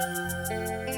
বোধহয়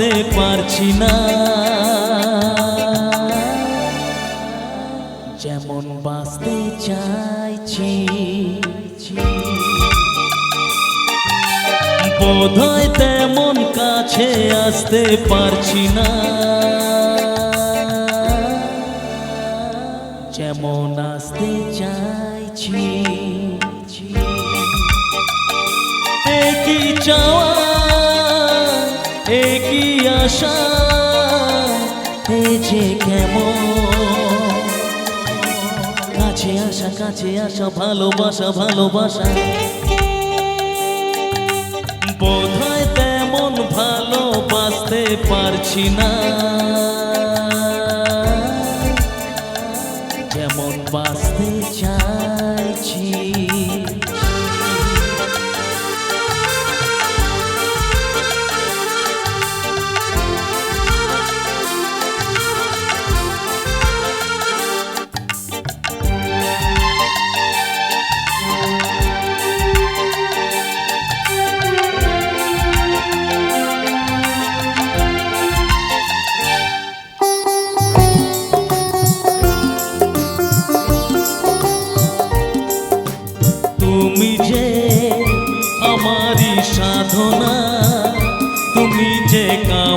ভালোবাসতে পারছি না। যেমন বাঁচতে চাইছি, বোধহয় তেমন কাছে আসতে পারছি না। যেমন আসতে চাইছি, একই চাওয়া আশা, এ যে কেমন? কাছে আসা কাছে আসা, ভালোবাসা ভালোবাসা। তেমন ভালোবাসতে পারছি না। যেমন বাঁচতে চাইছি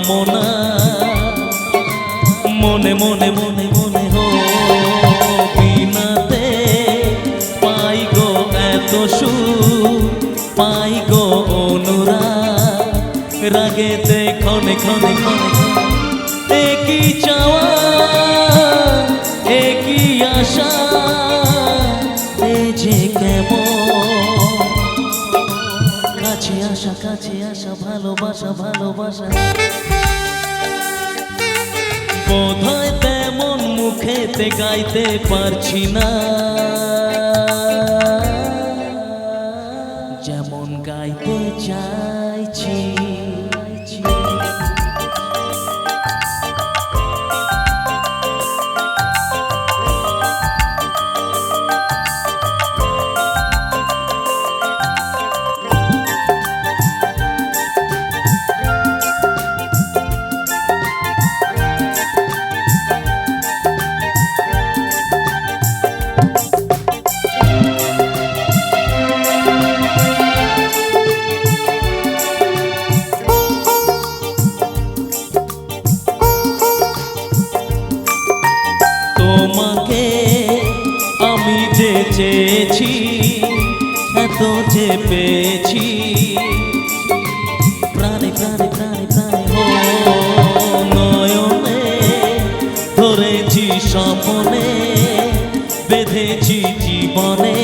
কামনা। মনে মনে মনে মনে হো বিনাতে পাই গো এত সুর, পাই গো অনুরা রাগেতে ক্ষণে ক্ষণে ক্ষণে। আসা কাছে আসা ভালোবাসা ভালোবাসা। বোধহয় তেমন মুখেতে গাইতে পারছি না। যেমন গাইতে চাইছি। চেয়েছি এত যে পেয়েছি। প্রাণে প্রাণে প্রাণে প্রাণে নয়নে ধরেছি স্বপনে, বেঁধেছি জীবনে।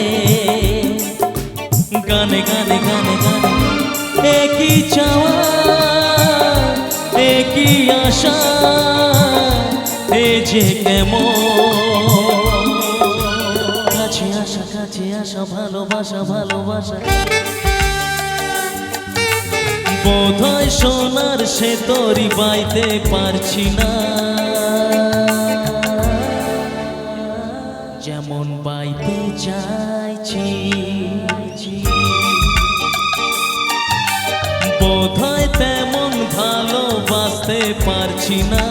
গানে গানে গানে গানে একই চাওয়া, একই আশা, এ যে কেমন ভালোবাসা ভালোবাসা। বোধহয় সোনার সে তরি বাইতে পারছি না। যেমন বাইতে চাইছি বোধহয় তেমন ভালোবাসতে পারছি না।